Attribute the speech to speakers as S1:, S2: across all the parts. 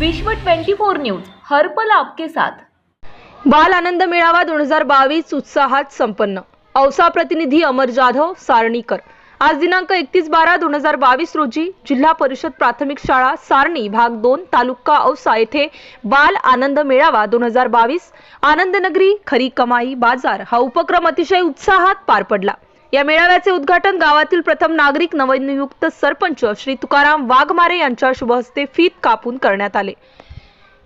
S1: विश्व 24 न्यूज हर्पल आपके साथ.
S2: बाल आनंद मेळावा दोन हजार बावीस उत्साहात संपन्न. औसा प्रतिनिधी अमर जाधव सारणीकर. आज दिनांक एकतीस बारा दोन हजार बावीस रोजी जिल्हा परिषद प्राथमिक शाळा सारणी भाग दोन तालुका औसा येथे बाल आनंद मेळावा दोन हजार बावीस आनंदनगरी खरी कमाई बाजार हा उपक्रम अतिशय उत्साहात पार पडला. या मेळाव्याचे उद्घाटन गावातील प्रथम नागरिक नवनियुक्त सरपंच श्री तुकाराम वाघमारे यांच्या शुभहस्ते फीत कापून करण्यात आले.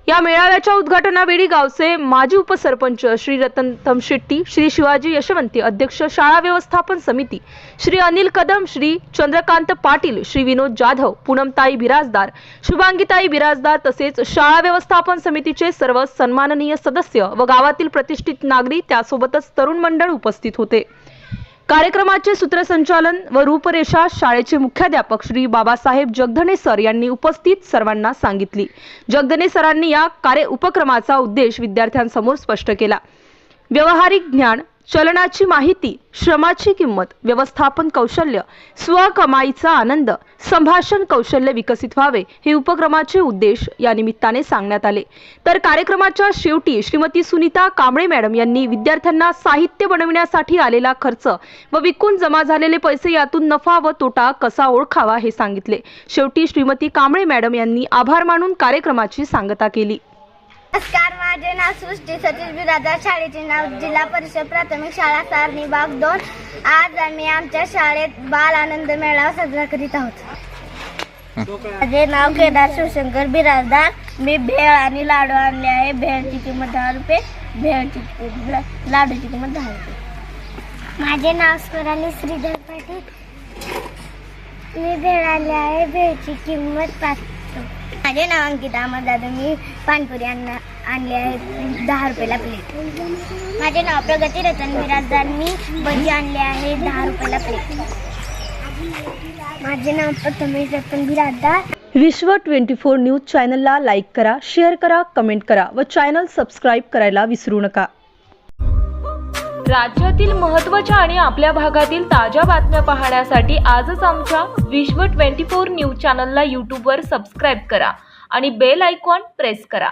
S2: या मेळाव्याच्या उद्घाटनावेळी गावचे माजी उपसरपंच श्री रतन शेट्टी श्री शिवाजी यशवंती अध्यक्ष शाळा व्यवस्थापन समिती श्री अनिल कदम श्री चंद्रकांत पाटील श्री विनोद जाधव पूनमताई बिराजदार शुभांगीताई बिराजदार तसेच शाळा व्यवस्थापन समितीचे सर्व सन्माननीय सदस्य व गावातील प्रतिष्ठित नागरिक त्यासोबतच तरुण मंडळ उपस्थित होते. कार्यक्रमाचे सूत्रसंचालन व रूपरेषा शाळेचे मुख्याध्यापक श्री बाबासाहेब जगधणे सर यांनी उपस्थित सर्वांना सांगितली. जगधणे सरांनी या कार्य उपक्रमाचा उद्देश विद्यार्थ्यांसमोर स्पष्ट केला. व्यवहारिक ज्ञान चलनाची माहिती श्रमाची किंमत व्यवस्थापन कौशल्य स्वकमाईचा आनंद संभाषण कौशल्य विकसित व्हावे हे उपक्रमाचे उद्देश या निमित्ताने सांगण्यात आले. तर कार्यक्रमाच्या शेवटी श्रीमती सुनीता कांबळे मॅडम यांनी विद्यार्थ्यांना साहित्य बनविण्यासाठी आलेला खर्च व विकून जमा झालेले पैसे यातून नफा व तोटा कसा ओळखावा हे सांगितले. शेवटी श्रीमती कांबळे मॅडम यांनी आभार मानून कार्यक्रमाची सांगता केली.
S3: नमस्कार माझे नाव सृष्टी सतीश बिराजा शाळेचे नाव जिल्हा परिषद प्राथमिक शाळा सारणी भाग दोन. आज आम्ही आमच्या शाळेत बाल आनंद मेळावा साजरा करीत आहोत. माझे नाव केदार शिवशंकर बिराजदार. मी भेळ आणि लाडू आणले आहे. भेळची किंमत दहा रुपये भेळची लाडूची किंमत दहा रुपये. माझे नाव स्वराली श्रीधर पाटील. मी भेळ आणले आहे. भेळची किंमत पाच. माझे नाव अंकिता दादा मी पानपुरी अन्न आणले आहे दहा रुपयाला प्लेट माझे नाव प्रगती रतन बिराजदार मी भजी आणले आहे दहा रुपयाला प्लेट माझे नाव Prathamesh Ratan Birajdar
S2: Vishwa twenty four news चॅनलला लाईक करा शेअर करा कमेंट करा व चॅनल सबस्क्राईब करायला विसरू नका.
S1: राज्यातील महत्त्वाच्या आणि आपल्या भागातील ताज्या बातम्या पाहण्यासाठी आजच आमच्या विश्व 24 न्यूज चॅनलला यूट्यूबवर सबस्क्राईब करा आणि बेल आयकॉन प्रेस करा.